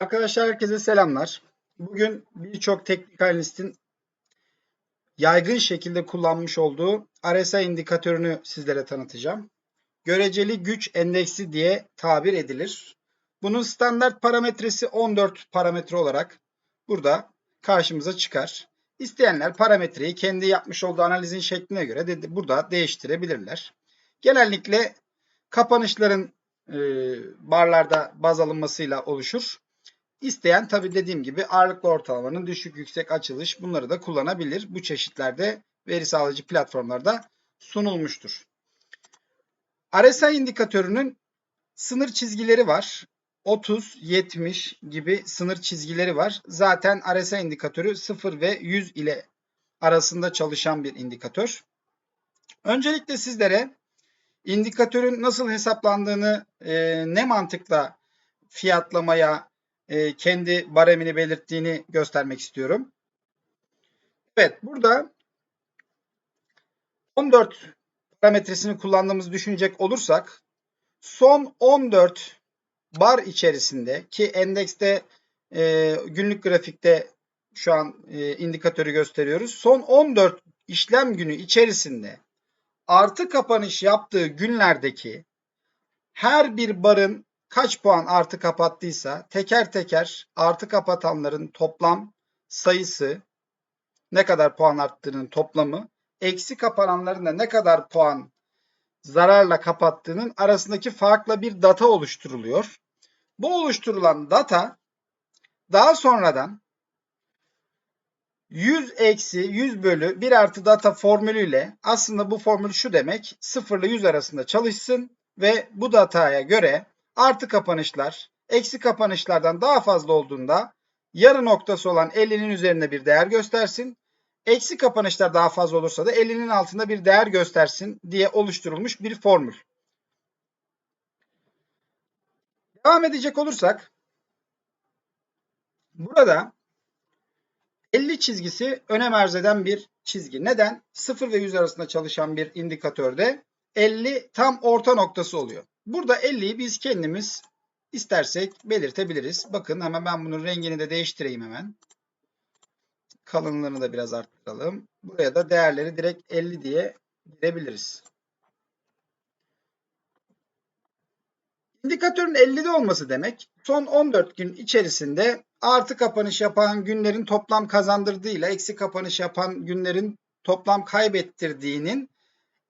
Arkadaşlar herkese selamlar. Bugün birçok teknik analistin yaygın şekilde kullanmış olduğu RSI indikatörünü sizlere tanıtacağım. Göreceli güç endeksi diye tabir edilir. Bunun standart parametresi 14 parametre olarak burada karşımıza çıkar. İsteyenler parametreyi kendi yapmış olduğu analizin şekline göre de burada değiştirebilirler. Genellikle kapanışların e, barlarda baz alınmasıyla oluşur. İsteyen tabi dediğim gibi ağırlıklı ortalamanın düşük yüksek açılış bunları da kullanabilir. Bu çeşitlerde veri sağlayıcı platformlarda sunulmuştur. RSI indikatörünün sınır çizgileri var. 30, 70 gibi sınır çizgileri var. Zaten RSI indikatörü 0 ve 100 ile arasında çalışan bir indikatör. Öncelikle sizlere indikatörün nasıl hesaplandığını e, ne mantıkla fiyatlamaya e, kendi baremini belirttiğini göstermek istiyorum. Evet burada 14 parametresini kullandığımızı düşünecek olursak son 14 bar içerisinde ki endekste e, günlük grafikte şu an e, indikatörü gösteriyoruz. Son 14 işlem günü içerisinde artı kapanış yaptığı günlerdeki her bir barın kaç puan artı kapattıysa teker teker artı kapatanların toplam sayısı ne kadar puan arttığının toplamı eksi kapananların da ne kadar puan zararla kapattığının arasındaki farkla bir data oluşturuluyor. Bu oluşturulan data daha sonradan 100 eksi 100 bölü 1 artı data formülüyle aslında bu formül şu demek 0 ile 100 arasında çalışsın ve bu dataya göre artı kapanışlar eksi kapanışlardan daha fazla olduğunda yarı noktası olan 50'nin üzerinde bir değer göstersin. Eksi kapanışlar daha fazla olursa da 50'nin altında bir değer göstersin diye oluşturulmuş bir formül. Devam edecek olursak burada 50 çizgisi önem arz eden bir çizgi. Neden? 0 ve 100 arasında çalışan bir indikatörde 50 tam orta noktası oluyor. Burada 50'yi biz kendimiz istersek belirtebiliriz. Bakın hemen ben bunun rengini de değiştireyim hemen. Kalınlığını da biraz arttıralım. Buraya da değerleri direkt 50 diye girebiliriz. İndikatörün 50'de olması demek son 14 gün içerisinde artı kapanış yapan günlerin toplam kazandırdığıyla eksi kapanış yapan günlerin toplam kaybettirdiğinin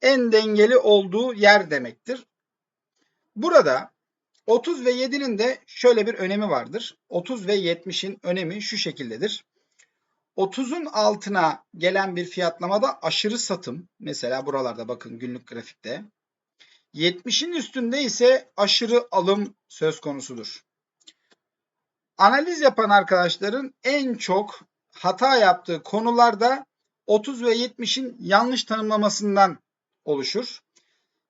en dengeli olduğu yer demektir. Burada 30 ve 7'nin de şöyle bir önemi vardır. 30 ve 70'in önemi şu şekildedir. 30'un altına gelen bir fiyatlamada aşırı satım. Mesela buralarda bakın günlük grafikte. 70'in üstünde ise aşırı alım söz konusudur. Analiz yapan arkadaşların en çok hata yaptığı konularda 30 ve 70'in yanlış tanımlamasından oluşur.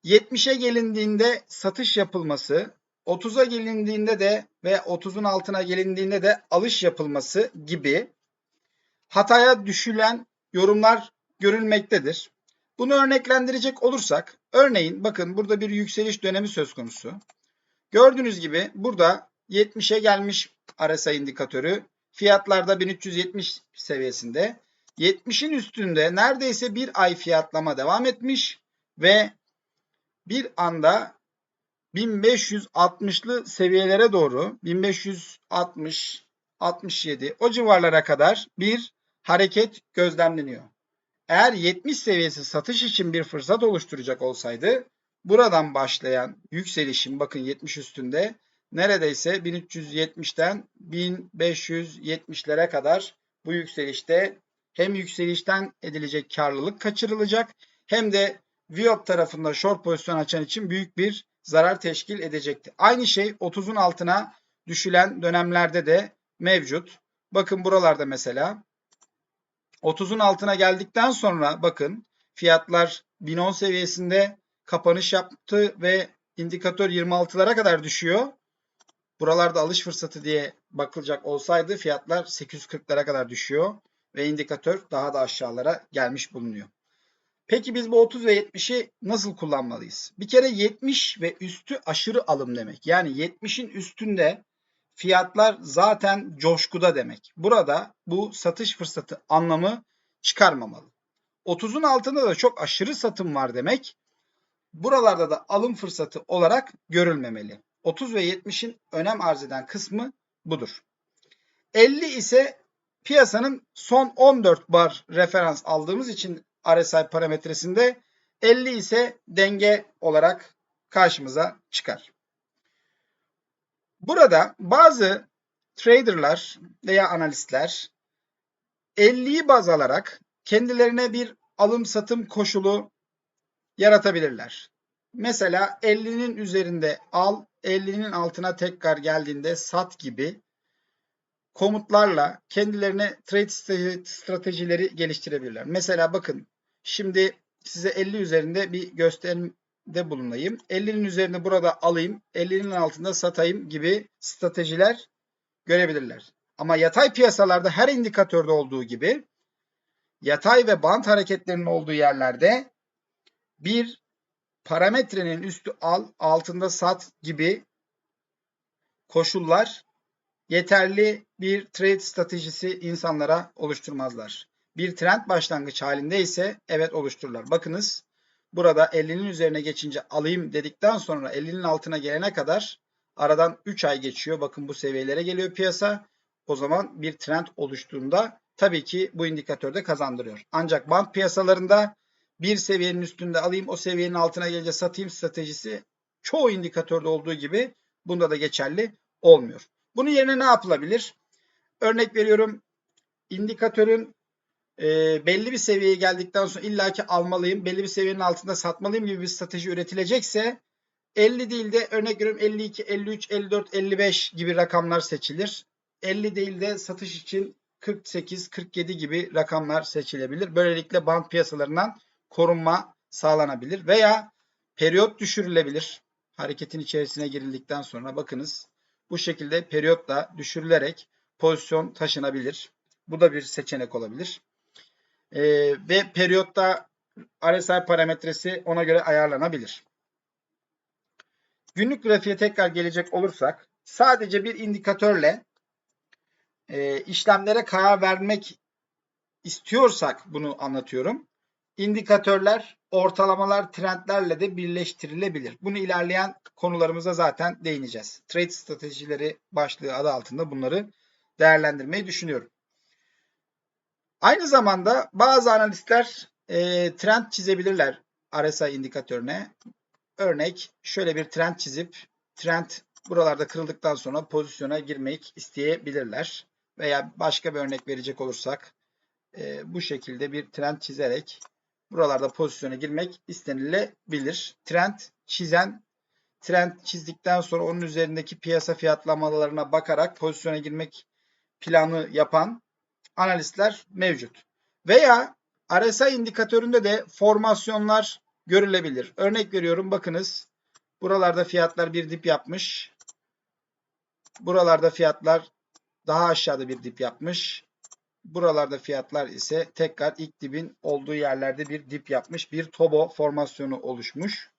70'e gelindiğinde satış yapılması, 30'a gelindiğinde de ve 30'un altına gelindiğinde de alış yapılması gibi hataya düşülen yorumlar görülmektedir. Bunu örneklendirecek olursak, örneğin bakın burada bir yükseliş dönemi söz konusu. Gördüğünüz gibi burada 70'e gelmiş RSI indikatörü. Fiyatlarda 1370 seviyesinde. 70'in üstünde neredeyse bir ay fiyatlama devam etmiş ve bir anda 1560'lı seviyelere doğru 1560 67 o civarlara kadar bir hareket gözlemleniyor. Eğer 70 seviyesi satış için bir fırsat oluşturacak olsaydı buradan başlayan yükselişin bakın 70 üstünde neredeyse 1370'ten 1570'lere kadar bu yükselişte hem yükselişten edilecek karlılık kaçırılacak hem de Viop tarafında short pozisyon açan için büyük bir zarar teşkil edecekti. Aynı şey 30'un altına düşülen dönemlerde de mevcut. Bakın buralarda mesela 30'un altına geldikten sonra bakın fiyatlar 1010 seviyesinde kapanış yaptı ve indikatör 26'lara kadar düşüyor. Buralarda alış fırsatı diye bakılacak olsaydı fiyatlar 840'lara kadar düşüyor ve indikatör daha da aşağılara gelmiş bulunuyor. Peki biz bu 30 ve 70'i nasıl kullanmalıyız? Bir kere 70 ve üstü aşırı alım demek. Yani 70'in üstünde fiyatlar zaten coşkuda demek. Burada bu satış fırsatı anlamı çıkarmamalı. 30'un altında da çok aşırı satım var demek. Buralarda da alım fırsatı olarak görülmemeli. 30 ve 70'in önem arz eden kısmı budur. 50 ise piyasanın son 14 bar referans aldığımız için RSI parametresinde 50 ise denge olarak karşımıza çıkar. Burada bazı traderlar veya analistler 50'yi baz alarak kendilerine bir alım satım koşulu yaratabilirler. Mesela 50'nin üzerinde al, 50'nin altına tekrar geldiğinde sat gibi komutlarla kendilerine trade stratejileri geliştirebilirler. Mesela bakın şimdi size 50 üzerinde bir gösterimde bulunayım. 50'nin üzerine burada alayım, 50'nin altında satayım gibi stratejiler görebilirler. Ama yatay piyasalarda her indikatörde olduğu gibi yatay ve band hareketlerinin olduğu yerlerde bir parametrenin üstü al, altında sat gibi koşullar yeterli bir trade stratejisi insanlara oluşturmazlar. Bir trend başlangıç halinde ise evet oluştururlar. Bakınız burada 50'nin üzerine geçince alayım dedikten sonra 50'nin altına gelene kadar aradan 3 ay geçiyor. Bakın bu seviyelere geliyor piyasa. O zaman bir trend oluştuğunda tabii ki bu indikatörde kazandırıyor. Ancak band piyasalarında bir seviyenin üstünde alayım o seviyenin altına gelince satayım stratejisi çoğu indikatörde olduğu gibi bunda da geçerli olmuyor. Bunun yerine ne yapılabilir? Örnek veriyorum indikatörün e, belli bir seviyeye geldikten sonra illaki almalıyım, belli bir seviyenin altında satmalıyım gibi bir strateji üretilecekse 50 değil de örnek veriyorum 52, 53, 54, 55 gibi rakamlar seçilir. 50 değil de satış için 48, 47 gibi rakamlar seçilebilir. Böylelikle band piyasalarından korunma sağlanabilir veya periyot düşürülebilir. Hareketin içerisine girildikten sonra bakınız bu şekilde periyotla düşürülerek pozisyon taşınabilir. Bu da bir seçenek olabilir. Ee, ve periyotta RSI parametresi ona göre ayarlanabilir. Günlük grafiğe tekrar gelecek olursak sadece bir indikatörle e, işlemlere karar vermek istiyorsak bunu anlatıyorum. İndikatörler, ortalamalar, trendlerle de birleştirilebilir. Bunu ilerleyen konularımıza zaten değineceğiz. Trade stratejileri başlığı adı altında bunları değerlendirmeyi düşünüyorum. Aynı zamanda bazı analistler e, trend çizebilirler RSI indikatörüne. Örnek şöyle bir trend çizip trend buralarda kırıldıktan sonra pozisyona girmek isteyebilirler. Veya başka bir örnek verecek olursak e, bu şekilde bir trend çizerek buralarda pozisyona girmek istenilebilir. Trend çizen trend çizdikten sonra onun üzerindeki piyasa fiyatlamalarına bakarak pozisyona girmek planı yapan analistler mevcut. Veya RSI indikatöründe de formasyonlar görülebilir. Örnek veriyorum bakınız. Buralarda fiyatlar bir dip yapmış. Buralarda fiyatlar daha aşağıda bir dip yapmış. Buralarda fiyatlar ise tekrar ilk dibin olduğu yerlerde bir dip yapmış. Bir tobo formasyonu oluşmuş.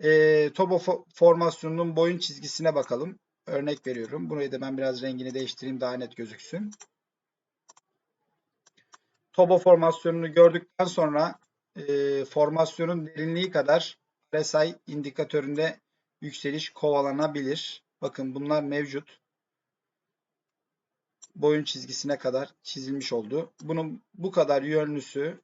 E, tobo fo formasyonunun boyun çizgisine bakalım. Örnek veriyorum. Burayı da ben biraz rengini değiştireyim daha net gözüksün. Tobo formasyonunu gördükten sonra e, formasyonun derinliği kadar RSI indikatöründe yükseliş kovalanabilir. Bakın bunlar mevcut boyun çizgisine kadar çizilmiş oldu. Bunun bu kadar yönlüsü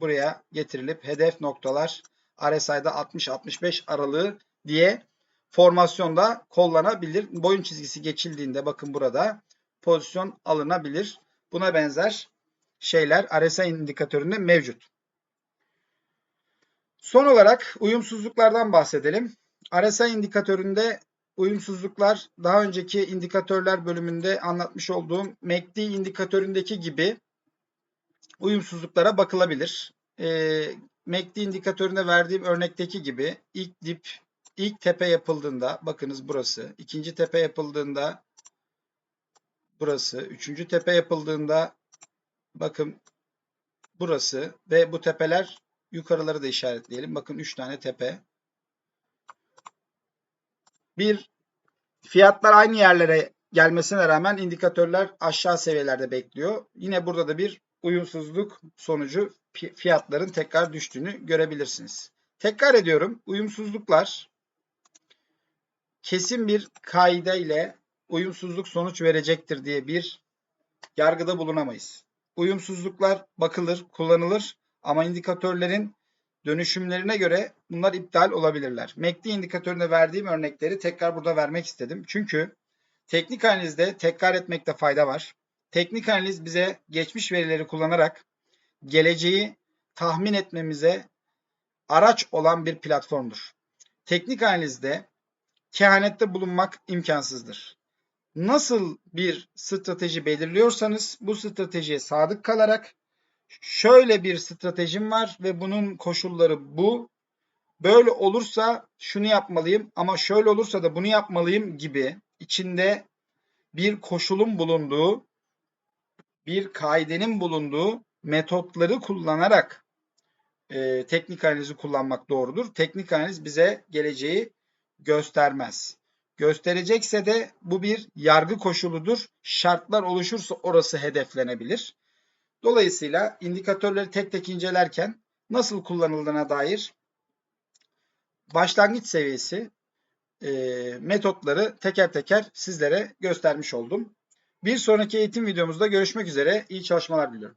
buraya getirilip hedef noktalar RSI'da 60-65 aralığı diye formasyonda kullanabilir. Boyun çizgisi geçildiğinde bakın burada pozisyon alınabilir. Buna benzer şeyler RSI indikatöründe mevcut. Son olarak uyumsuzluklardan bahsedelim. RSI indikatöründe uyumsuzluklar daha önceki indikatörler bölümünde anlatmış olduğum MACD indikatöründeki gibi uyumsuzluklara bakılabilir. E, MACD indikatöründe verdiğim örnekteki gibi ilk dip, ilk tepe yapıldığında bakınız burası, ikinci tepe yapıldığında burası, üçüncü tepe yapıldığında bakın burası ve bu tepeler yukarıları da işaretleyelim. Bakın 3 tane tepe. Bir fiyatlar aynı yerlere gelmesine rağmen indikatörler aşağı seviyelerde bekliyor. Yine burada da bir uyumsuzluk sonucu fiyatların tekrar düştüğünü görebilirsiniz. Tekrar ediyorum. Uyumsuzluklar kesin bir kaide ile uyumsuzluk sonuç verecektir diye bir yargıda bulunamayız. Uyumsuzluklar bakılır, kullanılır ama indikatörlerin dönüşümlerine göre bunlar iptal olabilirler. MACD indikatöründe verdiğim örnekleri tekrar burada vermek istedim. Çünkü teknik analizde tekrar etmekte fayda var. Teknik analiz bize geçmiş verileri kullanarak geleceği tahmin etmemize araç olan bir platformdur. Teknik analizde kehanette bulunmak imkansızdır. Nasıl bir strateji belirliyorsanız bu stratejiye sadık kalarak şöyle bir stratejim var ve bunun koşulları bu. Böyle olursa şunu yapmalıyım ama şöyle olursa da bunu yapmalıyım gibi içinde bir koşulun bulunduğu, bir kaidenin bulunduğu metotları kullanarak e, teknik analizi kullanmak doğrudur. Teknik analiz bize geleceği göstermez. Gösterecekse de bu bir yargı koşuludur. Şartlar oluşursa orası hedeflenebilir. Dolayısıyla indikatörleri tek tek incelerken nasıl kullanıldığına dair başlangıç seviyesi e, metotları teker teker sizlere göstermiş oldum. Bir sonraki eğitim videomuzda görüşmek üzere. İyi çalışmalar diliyorum.